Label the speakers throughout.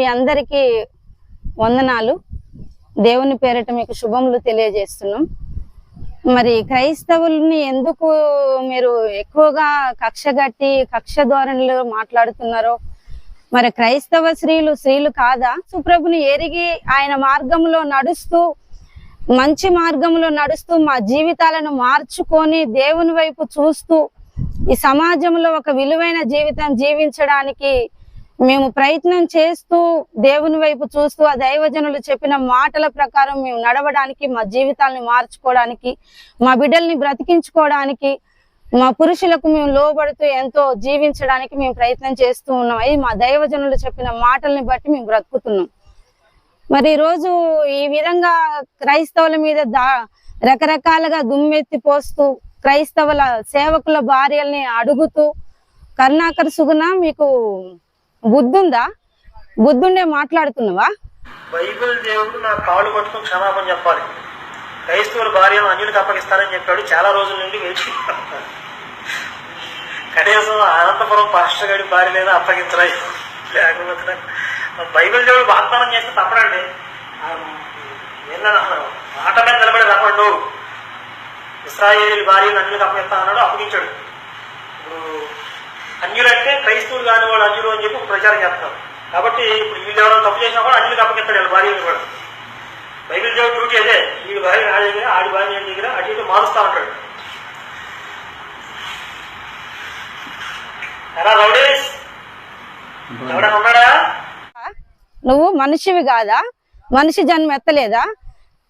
Speaker 1: మీ అందరికీ వందనాలు. దేవుని పేరిట మీకు శుభములు తెలియజేస్తున్నాం. మరి క్రైస్తవుల్ని ఎందుకు మీరు ఎక్కువగా కక్షగట్టి కక్ష ధోరణిలో మాట్లాడుతున్నారో? మరి క్రైస్తవ స్త్రీలు స్త్రీలు కాదా? సుప్రభుని ఎరిగి ఆయన మార్గంలో నడుస్తూ మంచి మార్గంలో నడుస్తూ మా జీవితాలను మార్చుకొని దేవుని వైపు చూస్తూ ఈ సమాజంలో ఒక విలువైన జీవితం జీవించడానికి మేము ప్రయత్నం చేస్తూ దేవుని వైపు చూస్తూ ఆ దైవజనులు చెప్పిన మాటల ప్రకారం మేము నడవడానికి మా జీవితాలను మార్చుకోవడానికి మా బిడ్డల్ని బ్రతికించుకోవడానికి మా పురుషులకు మేము లోబడుతూ ఎంతో జీవించడానికి మేము ప్రయత్నం చేస్తూ ఉన్నాం. అది మా దైవజనులు చెప్పిన మాటల్ని బట్టి మేము బ్రతుకుతున్నాం. మరి ఈరోజు రోజు ఈ విధంగా క్రైస్తవుల మీద దా రకరకాలుగా దుమ్మెత్తి పోస్తూ క్రైస్తవుల సేవకుల భార్యల్ని అడుగుతూ కరుణాకర్ సుగుణ మీకు బుద్ధుందా? బుద్ధుండే మాట్లాడుతున్నావా?
Speaker 2: బైబిల్ దేవుడు నా కాళ్ళు పట్టుకుని క్షమాపణ చెప్పాలి. క్రైస్తవుల భార్యను అన్యునికి అప్పగిస్తానని చెప్పాడు. చాలా రోజుల నుండి వేచి కనీసం అనంతపురం పాస్టర్ గడి భార్య లేదా అప్పగించలేదు లేకపోతే బైబిల్ దేవుడు వాగ్దానం చేస్తే తప్పడండి. ఏంటన్నా మాట మీద నిలబడి రమ్మడు ఇస్రాయేల్ భార్యను అన్యులకు అప్పగిస్తా అన్నాడు అప్పగించాడు. ఇప్పుడు అన్యులంటే క్రైస్తవులు కాని వాళ్ళు అన్యులు అని చెప్పి ప్రచారం చేస్తున్నారు. కాబట్టి ఇప్పుడు వీళ్ళు ఎవరైనా తప్పు చేసినా కూడా అన్యులకు అప్పగిస్తాడు వీళ్ళ భార్యను కూడా. బైబిల్ దేవుడు డ్యూటీ అదే వీడి భార్య నా దగ్గర ఆడి భార్య దగ్గర అటు ఇటు మారుస్తా ఉంటాడు. ఎలా రౌడీస్ ఎవడన్నా ఉన్నాడా?
Speaker 1: నువ్వు మనిషివి కాదా? మనిషి జన్మ ఎత్తలేదా?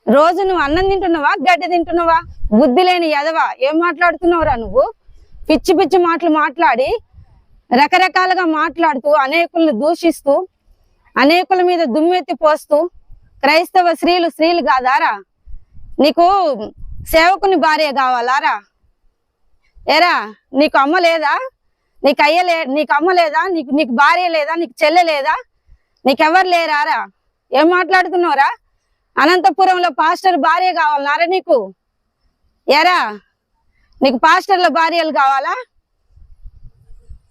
Speaker 1: రోజు నువ్వు అన్నం తింటున్నావా గడ్డి తింటున్నావా? బుద్ధి లేని ఎదవా ఏం మాట్లాడుతున్నావురా నువ్వు? పిచ్చి పిచ్చి మాటలు మాట్లాడి రకరకాలుగా మాట్లాడుతూ అనేకుల్ని దూషిస్తూ అనేకుల మీద దుమ్మెత్తి పోస్తూ క్రైస్తవ స్త్రీలు స్త్రీలు కాదారా? నీకు సేవకుని భార్య కావాలారా? ఏరా నీకు అమ్మ లేదా? నీకు అయ్య లే నీకు అమ్మ లేదా? నీకు నీకు భార్య లేదా? నీకు చెల్లె లేదా? నీకెవరు లేరారా? ఏం మాట్లాడుతున్నావురా? అనంతపురంలో పాస్టర్ భార్య కావాలన్నారా నీకు? ఎరా నీకు పాస్టర్ల భార్యలు కావాలా?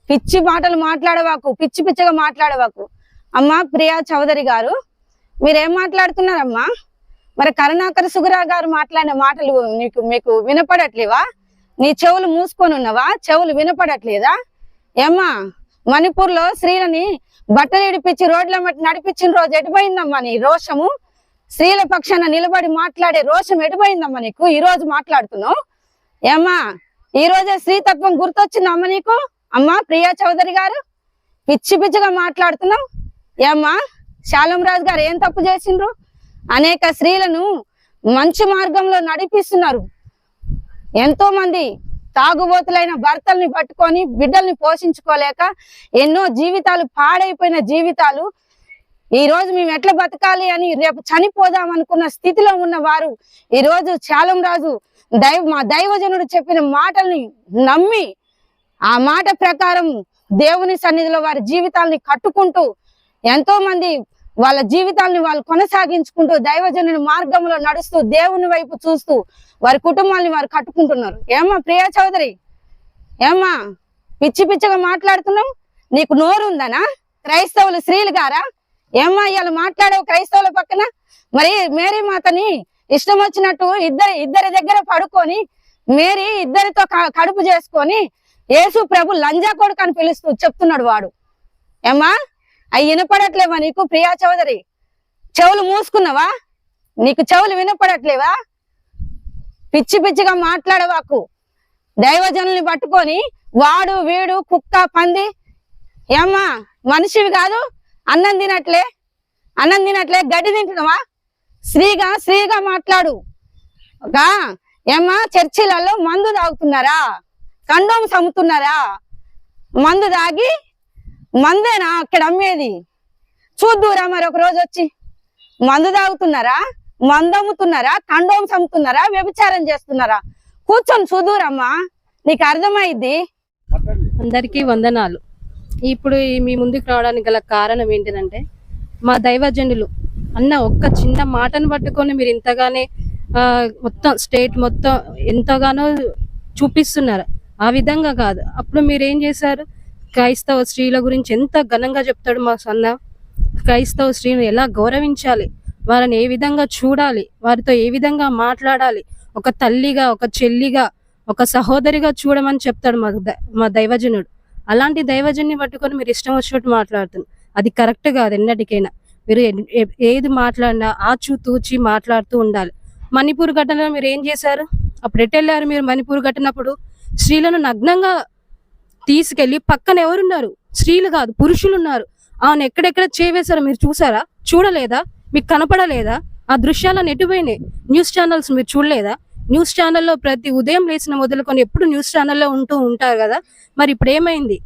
Speaker 1: పిచ్చి మాటలు మాట్లాడవాకు పిచ్చి పిచ్చిగా మాట్లాడవాకు. అమ్మా ప్రియా చౌదరి గారు మీరేం మాట్లాడుతున్నారమ్మా? మరి కరుణాకర్ సుగరా గారు మాట్లాడిన మాటలు నీకు మీకు వినపడట్లేవా? నీ చెవులు మూసుకొని ఉన్నవా చెవులు వినపడట్లేదా? ఏమ్మా మణిపూర్లో స్త్రీలని బట్టలు ఇడిపించి రోడ్ల మట్టి నడిపించిన రోజు ఎటుపోయిందమ్మా నీ రోషము? స్త్రీల పక్షాన నిలబడి మాట్లాడే రోషం ఎటుపోయిందమ్మా నీకు? ఈ రోజు మాట్లాడుతున్నావు? ఏమ్మా ఈ రోజే స్త్రీతత్వం గుర్తొచ్చిందమ్మా నీకు? అమ్మా ప్రియా చౌదరి గారు పిచ్చి పిచ్చిగా మాట్లాడుతున్నావు ఏమ్మా శాలం రాజు గారు ఏం తప్పు చేసిండ్రు? అనేక స్త్రీలను మంచి మార్గంలో నడిపిస్తున్నారు. ఎంతో మంది తాగుబోతులైన భర్తల్ని పట్టుకొని బిడ్డల్ని పోషించుకోలేక ఎన్నో జీవితాలు పాడైపోయిన జీవితాలు ఈ రోజు మేము ఎట్లా బతకాలి అని రేపు చనిపోదాం అనుకున్న స్థితిలో ఉన్న వారు ఈ రోజు చాలం రాజు దైవ మా దైవజనుడు చెప్పిన మాటల్ని నమ్మి ఆ మాట ప్రకారం దేవుని సన్నిధిలో వారి జీవితాల్ని కట్టుకుంటూ ఎంతో మంది వాళ్ళ జీవితాల్ని వాళ్ళు కొనసాగించుకుంటూ దైవజనుని మార్గంలో నడుస్తూ దేవుని వైపు చూస్తూ వారి కుటుంబాన్ని వారు కట్టుకుంటున్నారు. ఏమ్మా ప్రియా చౌదరి? ఏమ్మా? పిచ్చి పిచ్చిగా మాట్లాడుతున్నావు? నీకు నోరు ఉందనా క్రైస్తవులు స్త్రీలు గారా? ఏమ్మా ఇవాళ మాట్లాడావు క్రైస్తవుల పక్కన? మరి మేరీ మాతని ఇష్టం వచ్చినట్టు ఇద్దరి ఇద్దరి దగ్గర పడుకొని మేరీ ఇద్దరితో కడుపు చేసుకొని యేసు ప్రభు లంజా కొడుకు అని పిలుస్తూ చెప్తున్నాడు వాడు. ఏమ్మా? అవి వినపడట్లేవా నీకు ప్రియా చౌదరి? చెవులు మూసుకున్నావా? నీకు చెవులు వినపడట్లేవా? పిచ్చి పిచ్చిగా మాట్లాడవాకు. దైవజనుల్ని పట్టుకొని వాడు వీడు కుక్క పంది. ఏమ్మా? మనిషివి కాదు. అన్నం తినట్లే. అన్నం తినట్లే. గడ్డి తింటున్నావా? స్త్రీగా స్త్రీగా మాట్లాడు. ఏమ్మా? చర్చిలలో మందు తాగుతున్నారా? కండోమ్స్ అమ్ముతున్నారా మందు తాగి మందేనా అక్కడ అమ్మేది? చూద్దురా మరి ఒక రోజు వచ్చి మందు తాగుతున్నారా? మందు అమ్ముతున్నారా? కండోమ్స్ అమ్ముతున్నారా వ్యభిచారం చేస్తున్నారా? కూర్చొని చూదురమ్మా నీకు అర్థమైంది
Speaker 3: అందరికీ వందనాలు. ఇప్పుడు మీ ముందుకు రావడానికి గల కారణం ఏంటంటే మా దైవజనులు అన్న ఒక్క చిన్న మాటను పట్టుకొని మీరు ఇంతగానే ఆ, మొత్తం స్టేట్ మొత్తం ఎంతగానో చూపిస్తున్నారు. ఆ విధంగా కాదు. అప్పుడు మీరు ఏం చేశారు? క్రైస్తవ స్త్రీల గురించి ఎంత ఘనంగా చెప్తాడు మా సన్న? క్రైస్తవ స్త్రీని ఎలా గౌరవించాలి? వారిని ఏ విధంగా చూడాలి? వారితో ఏ విధంగా మాట్లాడాలి? ఒక తల్లిగా ఒక చెల్లిగా ఒక సహోదరిగా చూడమని చెప్తాడు మా మా దైవజనుడు. అలాంటి దైవజన్ని పట్టుకొని మీరు ఇష్టం వచ్చినట్టు మాట్లాడుతున్నారు. అది కరెక్ట్ కాదు ఎన్నటికైనా. మీరు ఏది మాట్లాడినా ఆచూ తూచి మాట్లాడుతూ ఉండాలి. మణిపూర్ ఘటనలో మీరు ఏం చేశారు? అప్పుడు ఎటు వెళ్ళారు మీరు మణిపూర్ ఘటనప్పుడు? స్త్రీలను నగ్నంగా తీసుకెళ్ళి పక్కన ఎవరున్నారు? స్త్రీలు కాదు పురుషులు ఉన్నారు ఆమెను ఎక్కడెక్కడ చేవేశారో మీరు చూసారా? చూడలేదా? మీకు కనపడలేదా? ఆ దృశ్యాలను ఎటుపోయినాయి? న్యూస్ ఛానల్స్ మీరు చూడలేదా? న్యూస్ ఛానల్లో ప్రతి ఉదయం లేచిన మొదలుకొని ఎప్పుడు న్యూస్ ఛానల్లో ఉంటూ ఉంటారు కదా? మరి ఇప్పుడు ఏమైంది?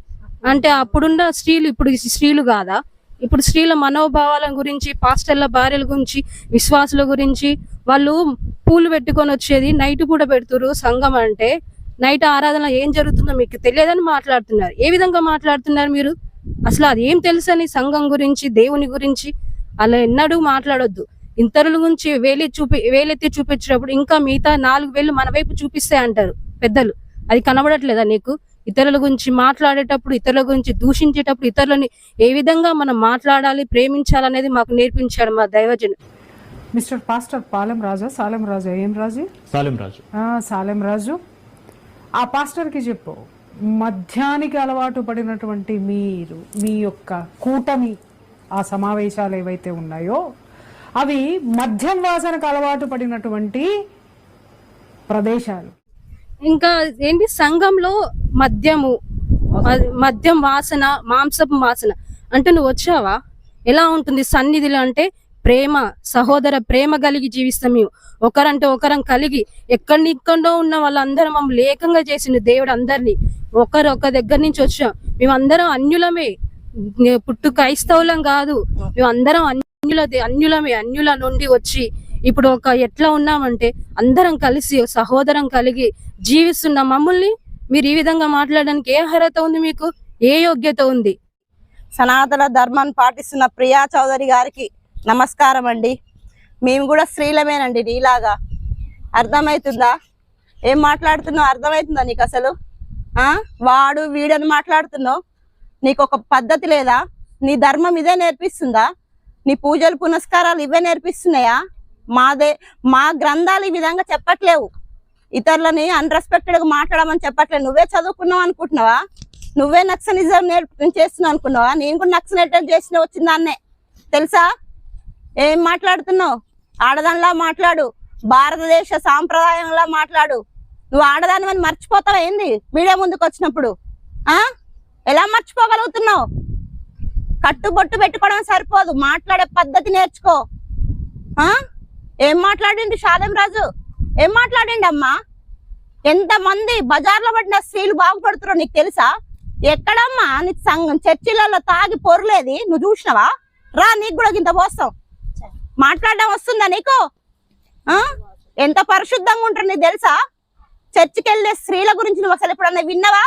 Speaker 3: అంటే అప్పుడున్న స్త్రీలు ఇప్పుడు స్త్రీలు కాదా? ఇప్పుడు స్త్రీల మనోభావాల గురించి పాస్టర్ల భార్యల గురించి విశ్వాసుల గురించి వాళ్ళు పూలు పెట్టుకొని వచ్చేది నైట్ పూట పెడుతురు సంఘం అంటే నైట్ ఆరాధన ఏం జరుగుతుందో మీకు తెలియదని మాట్లాడుతున్నారు. ఏ విధంగా మాట్లాడుతున్నారు మీరు? అసలు అది ఏం తెలుసని సంఘం గురించి దేవుని గురించి అలా ఎన్నడూ మాట్లాడొద్దు. ఇతరుల గురించి వేలెత్తి చూపి వేలెత్తి చూపించినప్పుడు ఇంకా మిగతా నాలుగు వేలు మన వైపు చూపిస్తే అంటారు పెద్దలు. అది కనబడట్లేదా నీకు? ఇతరుల గురించి మాట్లాడేటప్పుడు ఇతరుల గురించి దూషించేటప్పుడు ఇతరులని ఏ విధంగా మనం మాట్లాడాలి ప్రేమించాలనేది మాకు నేర్పించాడు మా దైవజను.
Speaker 4: మిస్టర్ పాస్టర్ పాలెం రాజా సాలెం రాజా ఏం రాజు?
Speaker 5: సాలెం రాజు.
Speaker 4: ఆ, సాలెం రాజు. ఆ పాస్టర్కి చెప్పు. మద్యానికి అలవాటు పడినటువంటి మీరు మీ యొక్క కూటమి ఆ సమావేశాలు ఏవైతే ఉన్నాయో అవి మద్యం వాసనకు అలవాటు పడినటువంటి ప్రదేశాలు.
Speaker 3: ఇంకా ఏంటి? సంఘంలో మద్యము మ- మద్యం వాసన మాంసపు వాసన. అంటే నువ్వు వచ్చావా? ఎలా ఉంటుంది? సన్నిధిలో అంటే ప్రేమ సహోదర ప్రేమ కలిగి జీవిస్తాం మేము. ఒకరంటే ఒకరం కలిగి ఎక్కడిక్కడో ఉన్న వాళ్ళందరం మమ్మల్ని లేఖంగా చేసిండు దేవుడు అందరినీ. ఒకరు ఒక దగ్గర నుంచి వచ్చాం. మేమందరం అన్యులమే. పుట్టు క్రైస్తవులం కాదు. మేమందరం అన్యుల అన్యులమే. అన్యుల నుండి వచ్చి ఇప్పుడు ఒక ఎట్లా ఉన్నామంటే అందరం కలిసి సహోదరం కలిగి జీవిస్తున్న. మమ్మల్ని మీరు ఈ విధంగా మాట్లాడడానికి ఏ అర్హత ఉంది మీకు? ఏ యోగ్యత ఉంది?
Speaker 6: సనాతన ధర్మాన్ని పాటిస్తున్న ప్రియా చౌదరి గారికి నమస్కారం అండి మేము కూడా స్త్రీలమేనండి నీలాగా. అర్థమవుతుందా ఏం మాట్లాడుతున్నావు? అర్థమవుతుందా నీకు అసలు? ఆ? వాడు వీడని మాట్లాడుతున్నావు? నీకు ఒక పద్ధతి లేదా? నీ ధర్మం ఇదే నేర్పిస్తుందా? నీ పూజలు పునస్కారాలు ఇవే నేర్పిస్తున్నాయా? మాదే మా గ్రంథాలు ఈ విధంగా చెప్పట్లేవు. ఇతరులని అన్రెస్పెక్టెడ్గా మాట్లాడమని చెప్పట్లేదు. నువ్వే చదువుకున్నావు అనుకుంటున్నావా? నువ్వే నక్సలిజం నేర్పు చేస్తున్నావు అనుకున్నావా? నేను కూడా నక్సలైట్ చేసిన వచ్చిందాన్నే తెలుసా? ఏం మాట్లాడుతున్నావు? ఆడదానిలా మాట్లాడు. భారతదేశ సాంప్రదాయంలా మాట్లాడు. నువ్వు ఆడదాని మర్చిపోతావు ఏంది? మీడియా ముందుకు వచ్చినప్పుడు. ఆ? ఎలా మర్చిపోగలుగుతున్నావు? కట్టుబొట్టు పెట్టుకోవడం సరిపోదు. మాట్లాడే పద్ధతి నేర్చుకో. ఆ? ఏం మాట్లాడిండు షాదం రాజు? ఏం మాట్లాడిండు అమ్మా? ఎంతమంది బజార్లో పడిన స్త్రీలు బాగుపడుతున్నారో నీకు తెలుసా? ఎక్కడమ్మా? నీకు సంఘం చర్చిలలో తాగి పొరలేది? నువ్వు చూసినావా? రా నీకు కూడా ఇంత పోస్తాం. మాట్లాడడం వస్తుందా నీకు? ఆ? ఎంత పరిశుద్ధంగా ఉంటారు నీకు తెలుసా? చర్చికి వెళ్ళే స్త్రీల గురించి నువ్వు అసలు ఎప్పుడన్నా విన్నావా?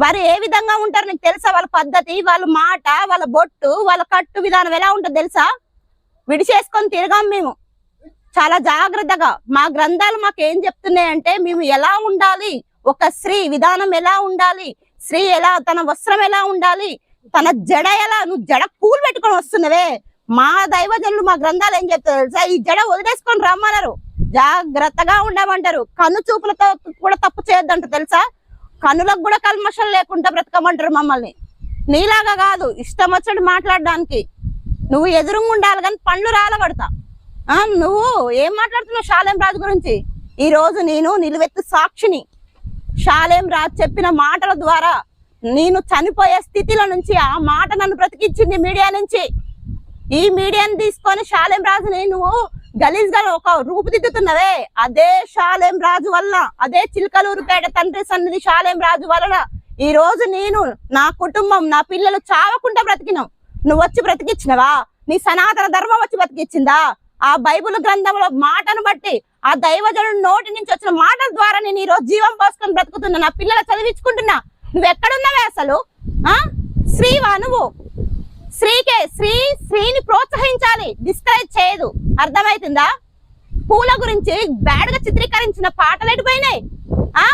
Speaker 6: వారు ఏ విధంగా ఉంటారు నీకు తెలుసా? వాళ్ళ పద్ధతి వాళ్ళ మాట వాళ్ళ బొట్టు వాళ్ళ కట్టు విధానం ఎలా ఉంటుంది తెలుసా? విడిచేసుకొని తిరగాం మేము. చాలా జాగ్రత్తగా. మా గ్రంథాలు మాకు ఏం చెప్తున్నాయంటే మేము ఎలా ఉండాలి? ఒక స్త్రీ విధానం ఎలా ఉండాలి? స్త్రీ ఎలా తన వస్త్రం ఎలా ఉండాలి? తన జడ ఎలా? నువ్వు జడ పూలు పెట్టుకొని వస్తున్నవే. మా దైవజనులు మా గ్రంథాలు ఏం చెప్తారు తెలుసా? ఈ జడ వదిలేసుకొని రమ్మన్నారు జాగ్రత్తగా ఉండమంటారు. కన్ను చూపులతో కూడా తప్పు చేయొద్దంట తెలుసా? కన్నులకు కూడా కల్మషం లేకుండా బ్రతకమంటారు మమ్మల్ని. నీలాగా కాదు ఇష్టం వచ్చాడు మాట్లాడడానికి. నువ్వు ఎదురుగా ఉండాలి కానీ పండ్లు రాలబడతా. నువ్వు ఏం మాట్లాడుతున్నావు షాలేం రాజు గురించి? ఈ రోజు నేను నిలువెత్తు సాక్షిని. షాలేం రాజు చెప్పిన మాటల ద్వారా నేను చనిపోయే స్థితిలో నుంచి ఆ మాట నన్ను బ్రతికించింది మీడియా నుంచి. ఈ మీడియాని తీసుకొని షాలేం రాజుని నువ్వు గలీజ్గా ఒక రూపుదిద్దుతున్నవే. అదే షాలేం రాజు వల్ల అదే చిలకలూరుపేట తండ్రి సన్నిధి షాలేం రాజు వలన ఈ రోజు నేను నా కుటుంబం నా పిల్లలు చావకుండా బ్రతికినాం. నువ్వు వచ్చి బ్రతికిచ్చినవా? నీ సనాతన ధర్మం వచ్చి బ్రతికిచ్చిందా? ఆ బైబిల్ గ్రంథంలో మాటను బట్టి ఆ దైవజను నోటి నుంచి వచ్చిన మాటల ద్వారా నేను ఈ రోజు జీవం పోసుకొని బ్రతుకుతున్నా నా పిల్లలు చదివించుకుంటున్నా. నువ్వు ఎక్కడున్నావే అసలు? ఆ? శ్రీవా నువ్వు? శ్రీకే శ్రీ శ్రీని ప్రోత్సహించాలి. డిస్కరేజ్ చేయదు. అర్థమైతుందా? పూల గురించి బ్యాడ్గా చిత్రీకరించిన పాటలు ఎటుపోయినాయి ఆ?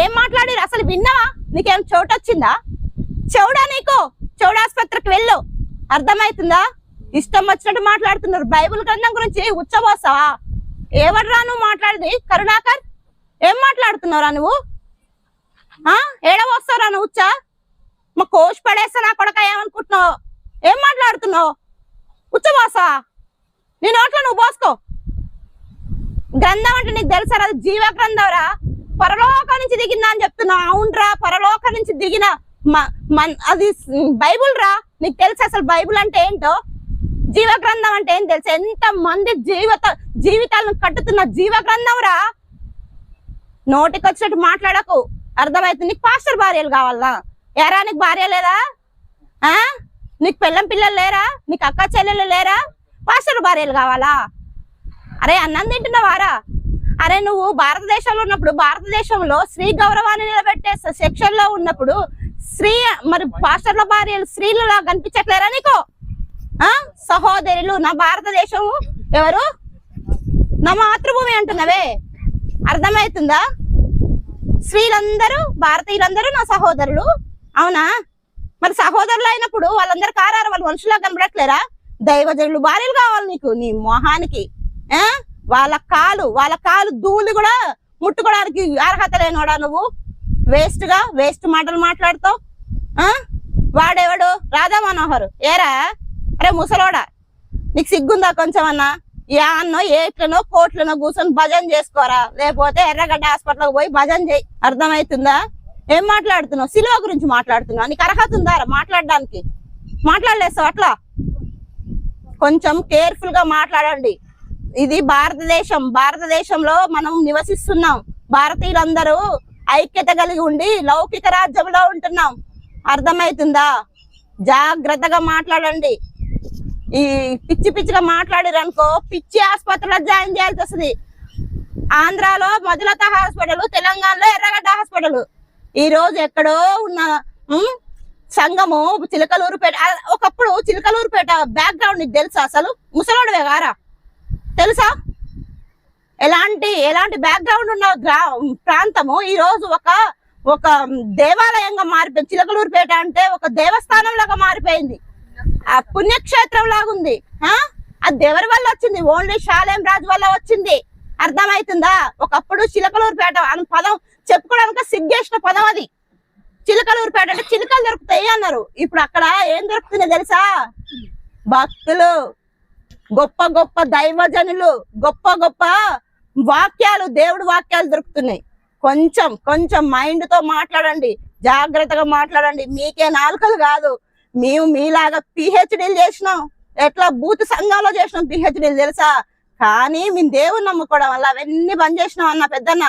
Speaker 6: ఏం మాట్లాడారు? అసలు విన్నావా? నీకేం చోటు వచ్చిందా చెవుడా నీకు చెవుడాసుపత్రికి వెళ్ళు. అర్థమైతుందా? ఇష్టం వచ్చినట్టు మాట్లాడుతున్నారు. బైబిల్ గ్రంథం గురించి ఉచ్చబోసావా? ఎవడ్రా నువ్వు మాట్లాడేది? కరుణాకర్? ఏం మాట్లాడుతున్నావురా నువ్వు? ఆ? ఏడవస్తారా నువ్వు ఉచ్చా? మా కోచ్ పడేస్తా నా కొడక ఏమనుకుంటున్నావు? ఏం మాట్లాడుతున్నావు? ఉచ్చబోసా నీ నోట్లో నువ్వు పోసుకో. గ్రంథం అంటే నీకు తెలుసా అది జీవ గ్రంథంరా పరలోకం నుంచి దిగిందా అని చెప్తున్నావు అవునరా పరలోకం నుంచి దిగిన మ- మన్- అది బైబుల్ రా నీకు తెలుసు అసలు బైబుల్ అంటే ఏంటో? జీవ గ్రంథం అంటే ఏం తెలుసు? ఎంత మంది జీవిత జీవితాలను కట్టుతున్న జీవ గ్రంథం రా నోటికి వచ్చినట్టు మాట్లాడకు. అర్థమైతుంది? నీకు పాస్టర్ భార్యలు కావాలా? ఎరా నీకు భార్య లేదా? ఆ? నీకు పిల్లం పిల్లలు లేరా? నీకు అక్క చెల్లెలు లేరా? పాస్టర్ భార్యలు కావాలా? అరే అన్నం తింటున్నావారా? అరే నువ్వు భారతదేశంలో ఉన్నప్పుడు భారతదేశంలో స్త్రీ గౌరవాన్ని నిలబెట్టే సెక్షన్లో ఉన్నప్పుడు స్త్రీ మరి పాస్టర్ల భార్యలు స్త్రీలులా కనిపించట్లేరా నీకు? ఆ? సహోదరులు నా భారతదేశం ఎవరు? నా మాతృభూమి అంటున్నవే? అర్థమవుతుందా? స్త్రీలందరూ భారతీయులందరూ నా సహోదరులు. అవునా? మరి సహోదరులు అయినప్పుడు వాళ్ళందరూ కారారు వాళ్ళు మనుషులా కనబడట్లేరా? దైవజనులు భార్యలు కావాలి నీకు నీ మొహానికి. ఆ? వాళ్ళ కాలు వాళ్ళ కాలు ధూళి కూడా ముట్టుకోవడానికి అర్హత లేనోడా నువ్వు? వేస్ట్గా వేస్ట్ మాటలు మాట్లాడుతావు. ఆ? వాడెవడు? రాధా మనోహర్. ఏరా? అరే ముసలోడా. నీకు సిగ్గుందా కొంచెం అన్నా? యాన్నో ఏట్లనో కోట్లనో కూర్చొని భజన చేసుకోరా? లేకపోతే ఎర్రగడ్డ హాస్పిటల్కి పోయి భజన చేయి. అర్థమవుతుందా ఏం మాట్లాడుతున్నావు? సిలువ గురించి మాట్లాడుతున్నావు. నీకు అర్హత ఉందా మాట్లాడడానికి? మాట్లాడలేసావు అట్లా? కొంచెం కేర్ఫుల్గా మాట్లాడండి. ఇది భారతదేశం. భారతదేశంలో మనం నివసిస్తున్నాం. భారతీయులందరూ ఐక్యత కలిగి ఉండి లౌకిక రాజ్యంలో ఉంటున్నాం. అర్థమవుతుందా జాగ్రత్తగా మాట్లాడండి. ఈ పిచ్చి పిచ్చిగా మాట్లాడారు అనుకో పిచ్చి ఆసుపత్రిలో జాయిన్ చేయాల్సి వస్తుంది. ఆంధ్రాలో మధులత హాస్పిటల్ తెలంగాణలో ఎర్రగడ్డ హాస్పిటల్. ఈ రోజు ఎక్కడో ఉన్న సంఘము చిలకలూరుపేట ఒకప్పుడు చిలకలూరుపేట బ్యాక్గ్రౌండ్ నీకు తెలుసా అసలు? ముసలోడవే గారా తెలుసా? ఎలాంటి ఎలాంటి బ్యాక్గ్రౌండ్ ఉన్న గ్రా ప్రాంతము ఈ రోజు ఒక ఒక దేవాలయంగా మారిపోయింది. చిలకలూరుపేట అంటే ఒక దేవస్థానం లాగా మారిపోయింది. ఆ పుణ్యక్షేత్రం లాగుంది. ఆ? అది ఎవరి వల్ల వచ్చింది. ఓన్లీ షాలేం రాజు వల్ల వచ్చింది. అర్థమవుతుందా ఒకప్పుడు చిలకలూరుపేట అని పదం చెప్పుకోవడానికి సిగ్గేసిన పదం అది. చిలకలూరుపేట అంటే చిలుకలు దొరుకుతాయి అన్నారు. ఇప్పుడు అక్కడ ఏం దొరుకుతుందో తెలుసా? భక్తులు గొప్ప గొప్ప దైవజనులు గొప్ప గొప్ప వాక్యాలు దేవుడు వాక్యాలు దొరుకుతున్నాయి. కొంచెం కొంచెం మైండ్తో మాట్లాడండి. జాగ్రత్తగా మాట్లాడండి. మీకే నాలుకలు కాదు. మేము మీలాగా పిహెచ్డీలు చేసినాం. ఎట్లా బూత్ సంఘంలో చేసినాం పిహెచ్డీలు తెలుసా? కానీ మేము దేవుని నమ్ముకోవడం వల్ల అవన్నీ బంద్ చేసినాం అన్న పెద్దన్న.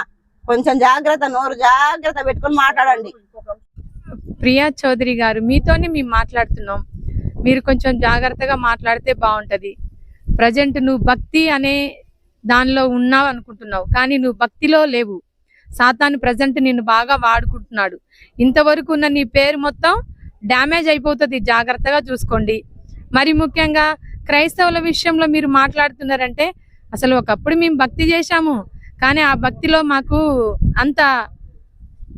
Speaker 6: కొంచెం జాగ్రత్త నోరు జాగ్రత్త పెట్టుకొని మాట్లాడండి.
Speaker 5: ప్రియా చౌదరి గారు మీతోనే మేము మాట్లాడుతున్నాం. మీరు కొంచెం జాగ్రత్తగా మాట్లాడితే బాగుంటది. ప్రజెంట్ నువ్వు భక్తి అనే దానిలో ఉన్నావు అనుకుంటున్నావు కానీ నువ్వు భక్తిలో లేవు. సాతాను ప్రజెంట్ నిన్ను బాగా వాడుకుంటున్నాడు. ఇంతవరకు ఉన్న నీ పేరు మొత్తం డ్యామేజ్ అయిపోతుంది జాగ్రత్తగా చూసుకోండి. మరి ముఖ్యంగా క్రైస్తవుల విషయంలో మీరు మాట్లాడుతున్నారంటే అసలు ఒకప్పుడు మేము భక్తి చేశాము కానీ ఆ భక్తిలో మాకు అంత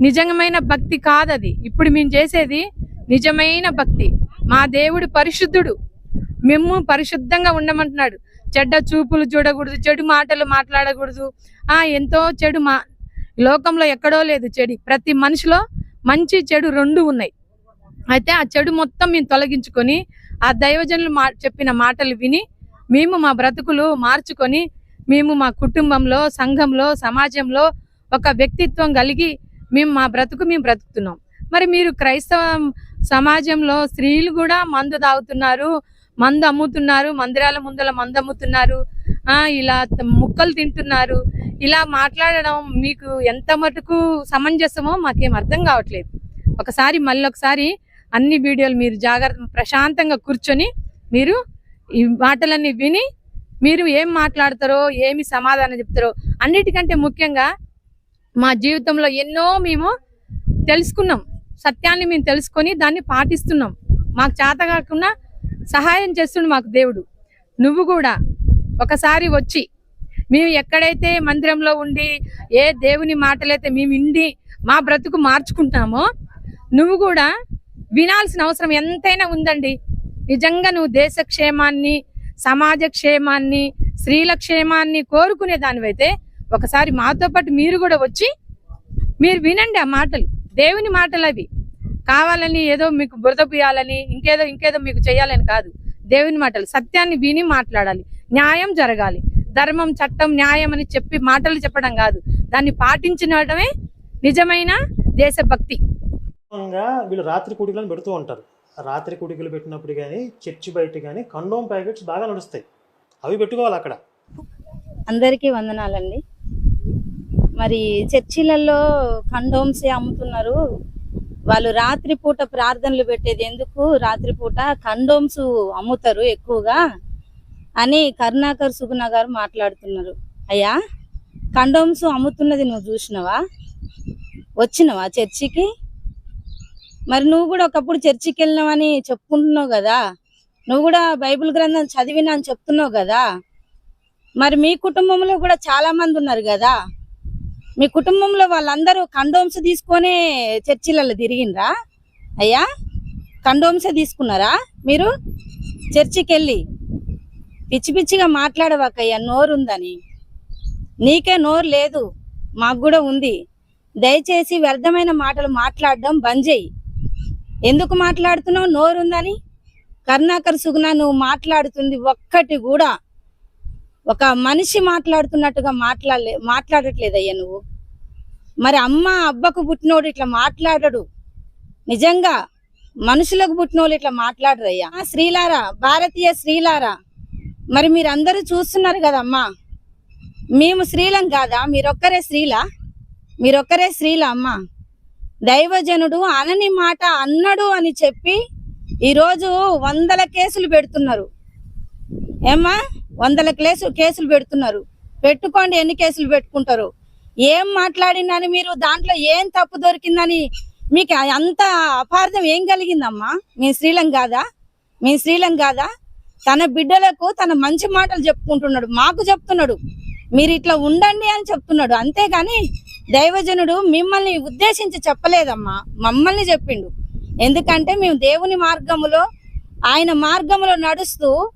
Speaker 5: నిజమైన భక్తి కాదది. ఇప్పుడు మేము చేసేది నిజమైన భక్తి. మా దేవుడు పరిశుద్ధుడు. మేము పరిశుద్ధంగా ఉండమంటున్నాడు. చెడ్డ చూపులు చూడకూడదు చెడు మాటలు మాట్లాడకూడదు. ఆ ఎంతో చెడు మా లోకంలో ఎక్కడో లేదు చెడు. ప్రతి మనిషిలో మంచి చెడు రెండు ఉన్నాయి. అయితే ఆ చెడు మొత్తం మేము తొలగించుకొని ఆ దైవజనులు మా చెప్పిన మాటలు విని మేము మా బ్రతుకులు మార్చుకొని మేము మా కుటుంబంలో సంఘంలో సమాజంలో ఒక వ్యక్తిత్వం కలిగి మేము మా బ్రతుకు మేము బ్రతుకుతున్నాం. మరి మీరు క్రైస్తవ సమాజంలో స్త్రీలు కూడా మందు తాగుతున్నారు మందు అమ్ముతున్నారు మందిరాల ముందల మందు అమ్ముతున్నారు ఇలా ముక్కలు తింటున్నారు. ఇలా మాట్లాడడం మీకు ఎంత మటుకు సమంజసమో మాకేం అర్థం కావట్లేదు. ఒకసారి మళ్ళీ ఒకసారి అన్ని వీడియోలు మీరు జాగ్రత్త ప్రశాంతంగా కూర్చొని మీరు ఈ మాటలన్నీ విని మీరు ఏం మాట్లాడతారో ఏమి సమాధానం చెప్తారో అన్నిటికంటే ముఖ్యంగా మా జీవితంలో ఎన్నో మేము తెలుసుకున్నాం. సత్యాన్ని మేము తెలుసుకొని దాన్ని పాటిస్తున్నాం. మాకు చేత కాకుండా సహాయం చేస్తుండు మాకు దేవుడు. నువ్వు కూడా ఒకసారి వచ్చి మేము ఎక్కడైతే మందిరంలో ఉండి ఏ దేవుని మాటలైతే మేము ఇండి మా బ్రతుకు మార్చుకుంటామో నువ్వు కూడా వినాల్సిన అవసరం ఎంతైనా ఉందండి. నిజంగా నువ్వు దేశ క్షేమాన్ని సమాజ క్షేమాన్ని స్త్రీల క్షేమాన్ని కోరుకునే దానివైతే ఒకసారి మాతో పాటు మీరు కూడా వచ్చి మీరు వినండి ఆ మాటలు. దేవుని మాటలు అవి. కావాలని ఏదో మీకు బురద పూయాలని ఇంకేదో ఇంకేదో మీకు చేయాలని కాదు. దేవుని మాటలు. సత్యాన్ని విని మాట్లాడాలి. న్యాయం జరగాలి. ధర్మం చట్టం న్యాయం అని చెప్పి మాటలు చెప్పడం కాదు. దాన్ని పాటించడమే నిజమైన దేశభక్తి.
Speaker 2: వీళ్ళు రాత్రి కుడికలను పెడుతూ ఉంటారు. రాత్రి కుడికలు పెట్టినప్పుడు కానీ చర్చి బయట కానీ కండోమ్ ప్యాకెట్స్ బాగా నడుస్తాయి. అవి పెట్టుకోవాలి అక్కడ.
Speaker 1: అందరికీ వందనాలండి. మరి చర్చిలలో కండోమ్స్ అమ్ముతున్నారు. వాళ్ళు రాత్రిపూట ప్రార్థనలు పెట్టేది ఎందుకు? రాత్రిపూట కండోమ్స్ అమ్ముతారు ఎక్కువగా అని కరుణాకర్ సుగుణ గారు మాట్లాడుతున్నారు. అయ్యా కండోమ్స్ అమ్ముతున్నది నువ్వు చూసినవా? వచ్చినవా చర్చికి? మరి నువ్వు కూడా ఒకప్పుడు చర్చికి వెళ్ళినావని చెప్పుకుంటున్నావు కదా? నువ్వు కూడా బైబిల్ గ్రంథం చదివినా అని చెప్తున్నావు కదా? మరి మీ కుటుంబంలో కూడా చాలా మంది ఉన్నారు కదా? మీ కుటుంబంలో వాళ్ళందరూ కండోమ్స్ తీసుకొనే చర్చిలలో తిరిగిండ్రా? అయ్యా కండోమ్స్ తీసుకున్నారా మీరు? చర్చికి వెళ్ళి పిచ్చి పిచ్చిగా మాట్లాడవాకయ్యా నోరుందని. నీకే నోరు లేదు మాకు కూడా ఉంది. దయచేసి వ్యర్థమైన మాటలు మాట్లాడడం బంద్ చేయి. ఎందుకు మాట్లాడుతున్నావు? నోరుందని? కరుణాకర్ సుగుణ నువ్వు మాట్లాడుతుంది ఒక్కటి కూడా. ఒక మనిషి మాట్లాడుతున్నట్టుగా మాట్లాడలే మాట్లాడట్లేదయ్యా నువ్వు. మరి అమ్మ అబ్బకు పుట్టినోడు ఇట్లా మాట్లాడడు. నిజంగా మనుషులకు పుట్టినోళ్ళు ఇట్లా మాట్లాడరయ్యా. అయ్యా స్త్రీలారా భారతీయ స్త్రీలారా మరి మీరందరూ చూస్తున్నారు కదమ్మా. మేము స్త్రీలం కాదా? మీరొక్కరే స్త్రీలా? మీరొక్కరే స్త్రీలా అమ్మా? దైవజనుడు అనని మాట అన్నడు అని చెప్పి ఈరోజు వందల కేసులు పెడుతున్నారు. ఏమ్మా? వందల కేసు కేసులు పెడుతున్నారు. పెట్టుకోండి ఎన్ని కేసులు పెట్టుకుంటారు? ఏం మాట్లాడినని మీరు? దాంట్లో ఏం తప్పు దొరికిందని మీకు అంత అపార్థం ఏం కలిగిందమ్మా? మీ శ్రీలం కాదా? మీ శ్రీలం కాదా? తన బిడ్డలకు తన మంచి మాటలు చెప్పుకుంటున్నాడు. మాకు చెప్తున్నాడు. మీరు ఇట్లా ఉండండి అని చెప్తున్నాడు. అంతేగాని దైవజనుడు మిమ్మల్ని ఉద్దేశించి చెప్పలేదమ్మా. మమ్మల్ని చెప్పిండు. ఎందుకంటే మేము దేవుని మార్గములో ఆయన మార్గములో నడుస్తూ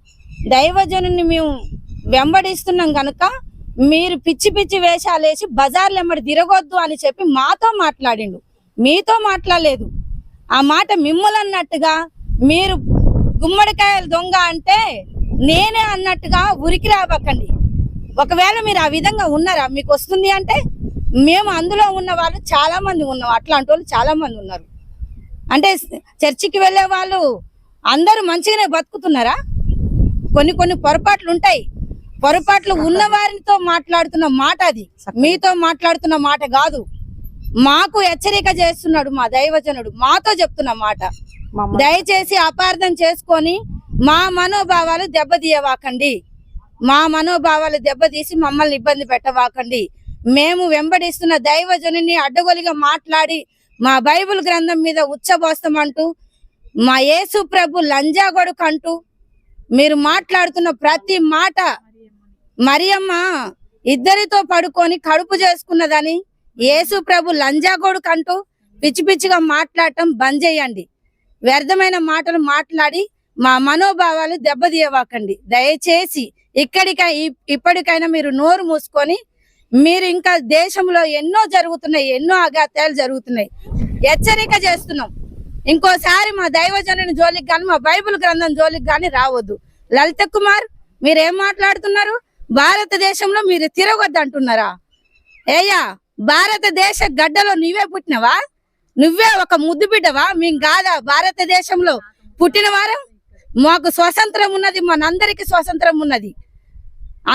Speaker 1: దైవజనుని మేము వెంబడిస్తున్నాం కనుక మీరు పిచ్చి పిచ్చి వేషాలు వేసి బజార్లు ఎమ్మడి తిరగొద్దు అని చెప్పి మాతో మాట్లాడిండు. మీతో మాట్లాడలేదు. ఆ మాట మిమ్మల్ని అన్నట్టుగా మీరు గుమ్మడికాయలు దొంగ అంటే నేనే అన్నట్టుగా ఉరికి రాబక్కండి ఒకవేళ మీరు ఆ విధంగా ఉన్నారా? మీకు వస్తుంది అంటే మేము అందులో ఉన్న వాళ్ళు చాలా మంది ఉన్నాం. అట్లాంటి వాళ్ళు చాలా మంది ఉన్నారు. అంటే చర్చికి వెళ్ళే వాళ్ళు అందరూ మంచిగానే బతుకుతున్నారా? కొన్ని కొన్ని పొరపాట్లు ఉంటాయి. పొరపాట్లు ఉన్న వారితో మాట్లాడుతున్న మాట అది. మీతో మాట్లాడుతున్న మాట కాదు. మాకు హెచ్చరిక చేస్తున్నాడు మా దైవజనుడు. మాతో చెప్తున్న మాట. దయచేసి అపార్థం చేసుకొని మా మనోభావాలు దెబ్బతీయవాకండి. మా మనోభావాలు దెబ్బతీసి మమ్మల్ని ఇబ్బంది పెట్టవాకండి. మేము వెంబడిస్తున్న దైవజనుని అడ్డగోలిగా మాట్లాడి మా బైబిల్ గ్రంథం మీద ఉచ్చబోస్తామంటూ మా యేసు ప్రభు లంజాగొడుకు అంటూ మీరు మాట్లాడుతున్న ప్రతి మాట మరియమ్మ ఇద్దరితో పడుకొని కడుపు చేసుకున్నదని యేసు ప్రభు లంజాగొడుకు అంటూ పిచ్చి పిచ్చిగా మాట్లాడటం బంద్ చేయండి. వ్యర్థమైన మాటలు మాట్లాడి మా మనోభావాలు దెబ్బతీయవాకండి. దయచేసి ఇక్కడికై ఇప్పటికైనా మీరు నోరు మూసుకొని మీరు ఇంకా దేశంలో ఎన్నో జరుగుతున్నాయి ఎన్నో అఘాత్యాలు జరుగుతున్నాయి. హెచ్చరిక చేస్తున్నాం. ఇంకోసారి మా దైవజనుని జోలికి కానీ మా బైబిల్ గ్రంథం జోలికి కానీ రావద్దు. లలిత కుమార్ మీరేం మాట్లాడుతున్నారు? భారతదేశంలో మీరు తిరగొద్దు అంటున్నారా? ఏయ్యా భారతదేశ గడ్డలో నువ్వే పుట్టినవా? నువ్వే ఒక ముద్దు బిడ్డవా? మేము కాదా భారతదేశంలో పుట్టిన వారం? మాకు స్వతంత్రం ఉన్నది మనందరికీ స్వతంత్రం ఉన్నది.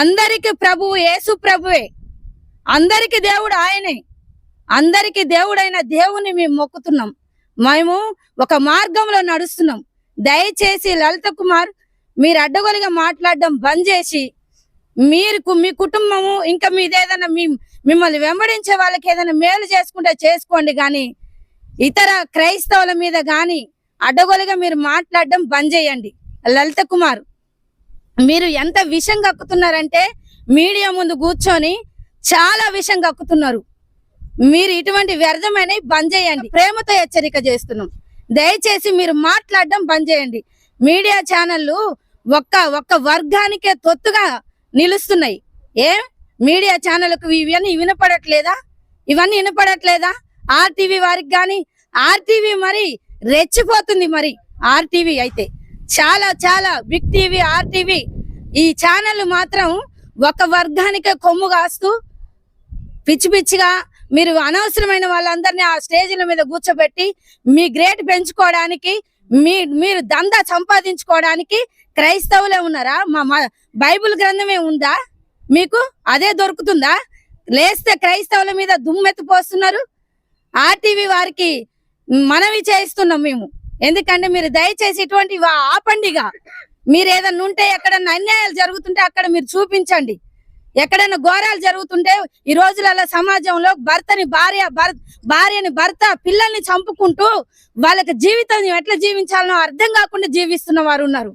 Speaker 1: అందరికీ ప్రభువు యేసు ప్రభువే. అందరికి దేవుడు ఆయనే. అందరికి దేవుడైన దేవుని మేము మొక్కుతున్నాం. మేము ఒక మార్గంలో నడుస్తున్నాం. దయచేసి లలిత కుమార్ మీరు అడ్డగోలుగా మాట్లాడడం బంద్ చేసి మీరు కు- మీ కుటుంబము ఇంకా మీదేదైనా మీ మిమ్మల్ని వెంబడించే వాళ్ళకి ఏదైనా మేలు చేసుకుంటే చేసుకోండి. కానీ ఇతర క్రైస్తవుల మీద కానీ అడ్డగోలుగా మీరు మాట్లాడడం బంద్ చేయండి. లలిత కుమార్ మీరు ఎంత విషం కక్కుతున్నారంటే మీడియా ముందు కూర్చొని చాలా విషయం కక్కుతున్నారు. మీరు ఇటువంటి వ్యర్థమైన బంద్ చేయండి. ప్రేమతో హెచ్చరిక చేస్తున్నాం. దయచేసి మీరు మాట్లాడడం బంద్ చేయండి. మీడియా ఛానళ్ళు ఒక్క ఒక్క వర్గానికే తొత్తుగా నిలుస్తున్నాయి. ఏం? మీడియా ఛానళ్ళకు ఇవన్నీ వినపడట్లేదా? ఇవన్నీ వినపడట్లేదా? ఆర్టీవీ వారికి కానీ ఆర్టీవీ మరి రెచ్చిపోతుంది మరి. ఆర్టీవీ అయితే చాలా చాలా బిగ్ టీవీ ఆర్టీవీ ఈ ఛానల్ మాత్రం ఒక వర్గానికే కొమ్ము కాస్తూ పిచ్చి పిచ్చిగా మీరు అనవసరమైన వాళ్ళందరినీ ఆ స్టేజీల మీద కూర్చోబెట్టి మీ గ్రేట్ పెంచుకోవడానికి మీ మీరు దందా సంపాదించుకోవడానికి క్రైస్తవులే ఉన్నారా? మా మా- బైబిల్ గ్రంథమే ఉందా? మీకు అదే దొరుకుతుందా? లేస్తే క్రైస్తవుల మీద దుమ్మెత్తిపోస్తున్నారు? ఆర్టీవీ వారికి మనవి చేయిస్తున్నాం మేము. ఎందుకంటే మీరు దయచేసి ఇటువంటి వా- ఆపండిగా మీరు ఏదన్నా ఉంటే ఎక్కడన్నా అన్యాయాలు జరుగుతుంటే అక్కడ మీరు చూపించండి. ఎక్కడైనా ఘోరాలు జరుగుతుంటే ఈ రోజులలో సమాజంలో భర్తని భార్య భర్ భార్యని భర్త పిల్లల్ని చంపుకుంటూ వాళ్ళకి జీవితం ఎట్లా జీవించాలనో అర్థం కాకుండా జీవిస్తున్న వారు ఉన్నారు.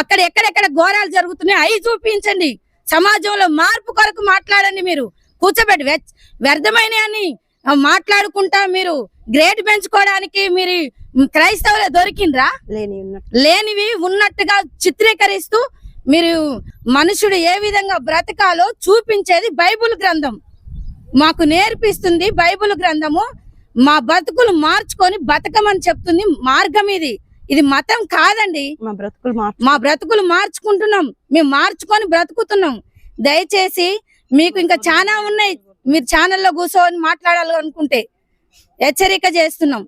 Speaker 1: అక్కడ ఎక్కడెక్కడ ఘోరాలు జరుగుతున్నాయి అవి చూపించండి. సమాజంలో మార్పు కొరకు మాట్లాడండి మీరు. కూర్చోబెట్టి వ్యర్థమైన అని మాట్లాడుకుంటా మీరు గ్రేడ్ పెంచుకోవడానికి మీరు క్రైస్తవులే దొరికిండ్రా? లేనివి ఉన్నట్టుగా చిత్రీకరిస్తూ మీరు మనుషుడు ఏ విధంగా బ్రతకాలో చూపించేది బైబిల్ గ్రంథం. మాకు నేర్పిస్తుంది బైబిల్ గ్రంథము. మా బతుకులు మార్చుకొని బతకమని చెప్తుంది మార్గం ఇది. ఇది మతం కాదండి.
Speaker 6: మా బ్రతుకులు
Speaker 1: మా బ్రతుకులు మార్చుకుంటున్నాం. మేము మార్చుకొని బ్రతుకుతున్నాం. దయచేసి మీకు ఇంకా చాలా ఉన్నాయి. మీరు ఛానల్లో కూర్చొని మాట్లాడాలి అనుకుంటే హెచ్చరిక చేస్తున్నాం.